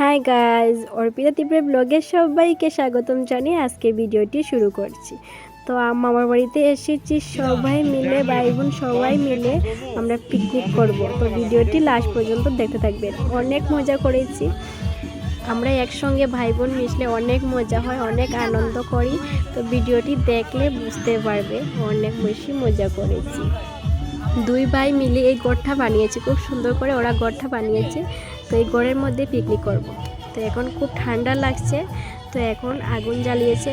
Hi guys Arpita তীব্রের ব্লগে সবাইকে স্বাগতম জানিয়ে আজকে ভিডিওটি শুরু করছি। তো মামার বাড়িতে এসেছি সবাই মিলে ভাই বোন সবাই মিলে আমরা পিকনিক করব। তো ভিডিওটি লাস্ট পর্যন্ত দেখতে থাকবেন। অনেক মজা করেছি। আমরা একসঙ্গে ভাই বোন মিশলে অনেক মজা হয়, অনেক আনন্দ করি। তো ভিডিওটি দেখলে বুঝতে পারবে, অনেক বেশি মজা করেছি। দুই ভাই মিলে এই গড়টা বানিয়েছে। খুব সুন্দর করে ওরা গড়টা বানিয়েছে। তো এই গড়ের মধ্যে পিকনিক করব। তো এখন খুব ঠান্ডা লাগছে, তো এখন আগুন জ্বালিয়েছে।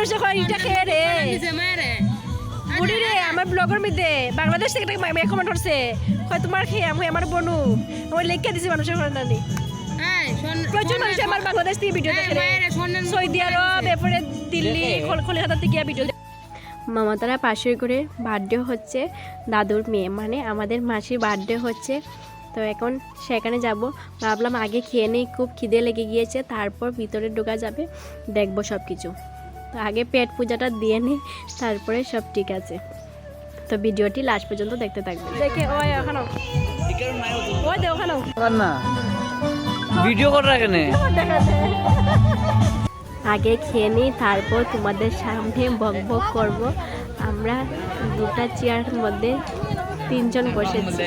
মানুষ এখন ইটা খেয়ে রে? বুড়ি রে। আমার ব্লগের মধ্যে বাংলাদেশ থেকে একটা মেয়ে কমেন্ট করছে হয় তোমার খেয়ে আমি আমার বনু? আমার লেখা দিছে মানুষের ঘরে নানি। প্রচুর মানুষ আমার বাংলাদেশ থেকে ভিডিও দেখে রে। সৌদি আরব এরপরে দিল্লি কলকাতা থেকে ভিডিও মামা তারা পাশের করে বার্থডে হচ্ছে দাদুর মেয়ে। মানে আমাদের মাসির বার্থডে হচ্ছে। তো এখন সেখানে যাব। ভাবলাম আগে খেয়ে নেই খুব খিদে লেগে গিয়েছে তারপর ভিতরে ঢোকা যাবে দেখব সব কিছু তো আগে পেট পূজাটা দিয়ে নিই তারপরে সব ঠিক আছে। তো ভিডিওটি লাস্ট পর্যন্ত দেখতে থাকবে। দেখে ওই ওখানে ওই দে ওখানে না। ভিডিও করার কেনে আগে খেয়ে নিই তারপর তোমাদের সামনে বক বক করব। আমরা দুটা চেয়ারের মধ্যে তিনজন বসেছি।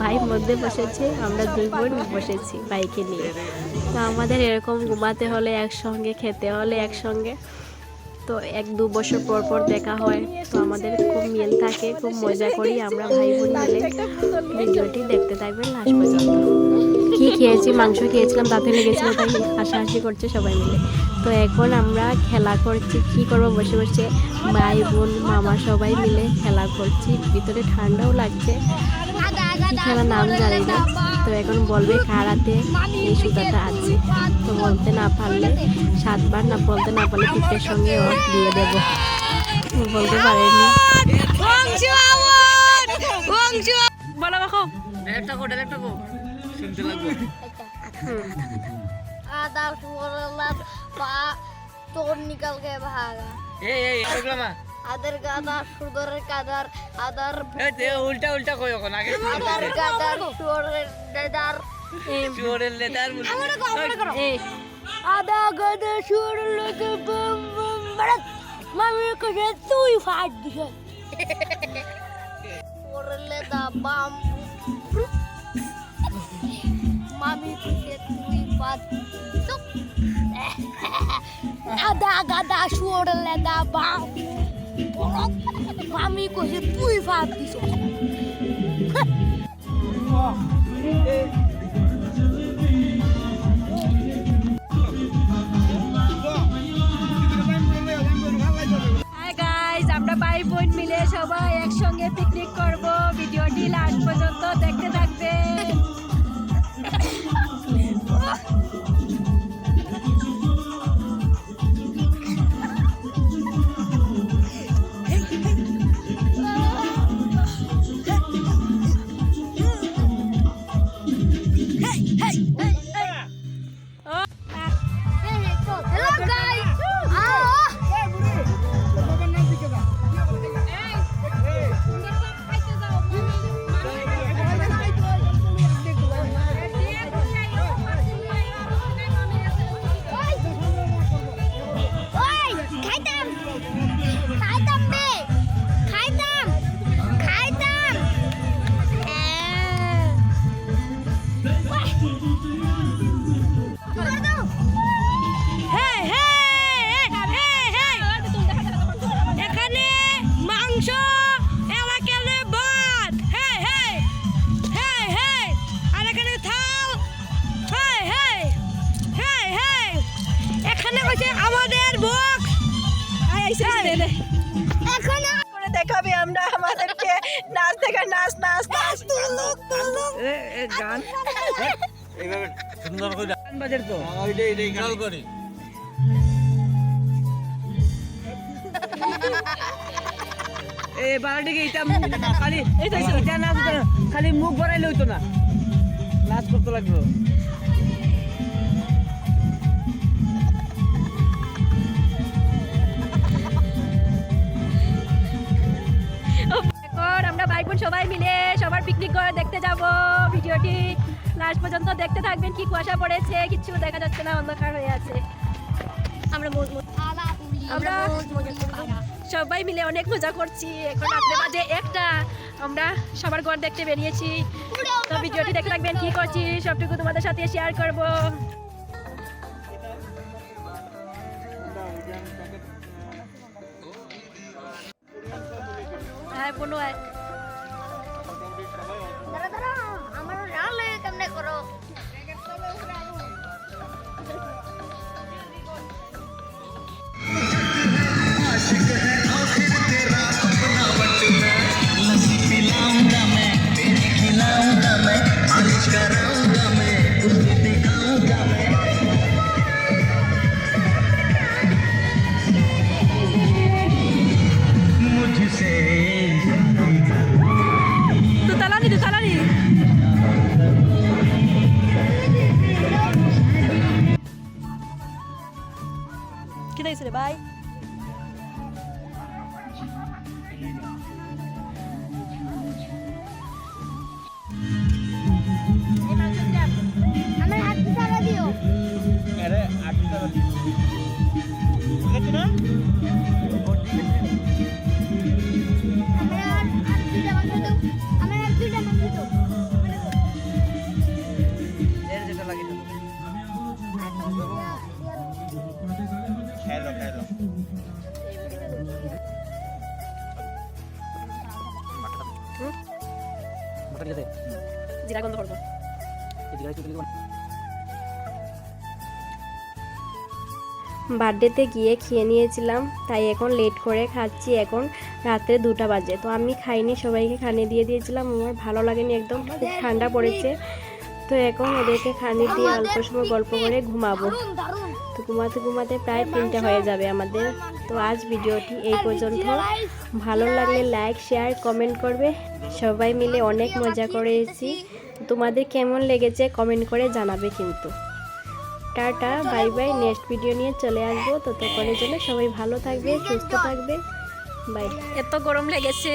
ভাই মধ্যে বসেছে আমরা দুই বোন বসেছি বাইকে নিয়ে। তো আমাদের এরকম ঘুমাতে হলে একসঙ্গে খেতে হলে একসঙ্গে। তো এক দু বছর পর পর দেখা হয়। তো আমাদের খুব মিল থাকে, খুব মজা করি আমরা ভাই বোন মিলে। ভিডিওটি দেখতে থাকবেন লাস্ট পর্যন্ত। কি খেয়েছি, মাংস খেয়েছিলাম, তাতে লেগেছিল তাই হাসাহাসি করছে সবাই মিলে। তো এখন আমরা খেলা করছি, কি করব বসে বসে। ভাই বোন, মামা সবাই মিলে খেলা করছি, ভিতরে ঠান্ডাও লাগছে। খেলার নাম জানি না। তো এখন বলবে খাড়াতে এই সুতাটা আছে। তো বলতে না পারলে সাতবার না বলতে না পারলে পিঠের সঙ্গে অফ দিয়ে দেব। বলতে পারেনি। বলো দেখো। একটা পা তোর নিকাল গে ভাগা এই এই এগুলো মা। আদার গাদা সুদরের কাদার আদার উল্টা উল্টা কই এখন? আগে আদার গাদা সুদরের দেদার সুদরের লেদার। আদা গাদা সুগরের লাগে বম বম বড় মামি কইছে তুই ফাট দিছ সুগরের লেদা বাম মামি কইছে তুই ফাট আদা গাদা সুগরের লেদা বাম। আমি কইছি তুই ভাত দিছ আমরা ভাই বোন মিলে সবাই গান? এইভাবে সুন্দর করে গান বাজের তো। জল করি। এ বারোটিকে এটা খালি এটা নাচ খালি মুখ ভরাইলে হইতো না। নাচ করতে লাগল। আমরা বোন সবাই মিলে পিকনিক করে দেখতে যাব ভিডিওটি। লাস্ট পর্যন্ত দেখতে থাকবেন কি কুয়াশা পড়েছে, কিছু দেখা যাচ্ছে না, অন্ধকার হয়ে আছে। আমরা আমরা সবাই মিলে অনেক মজা করছি। এখন রাত্রে বাজে একটা। আমরা সবার ঘর দেখতে বেরিয়েছি। তো ভিডিওটি দেখতে থাকবেন কি করছি, সবটুকু তোমাদের সাথে শেয়ার করব। হ্যাঁ কোনো এক হাত সারা দিও। আমার জিরা গন্ধ করব। বার্থডেতে গিয়ে খেয়ে নিয়েছিলাম তাই এখন লেট করে খাচ্ছি এখন রাত্রে দুটা বাজে। তো আমি খাইনি সবাইকে খানে দিয়ে দিয়েছিলাম আমার ভালো লাগেনি একদম খুব ঠান্ডা পড়েছে। তো এখন ওদেরকে খানি দিয়ে অল্প সময় গল্প করে ঘুমাবো। ঘুমাতে ঘুমাতে প্রায় তিনটা হয়ে যাবে আমাদের। তো আজ ভিডিওটি এই পর্যন্ত। ভালো লাগলে লাইক শেয়ার কমেন্ট করবে। সবাই মিলে অনেক মজা করেছি। তোমাদের কেমন লেগেছে কমেন্ট করে জানাবে কিন্তু। Tata bye bye next video নিয়ে চলে আসব। ততক্ষণের জন্য সবাই ভালো থাকবে সুস্থ থাকবে। বাই এত গরম লেগেছে।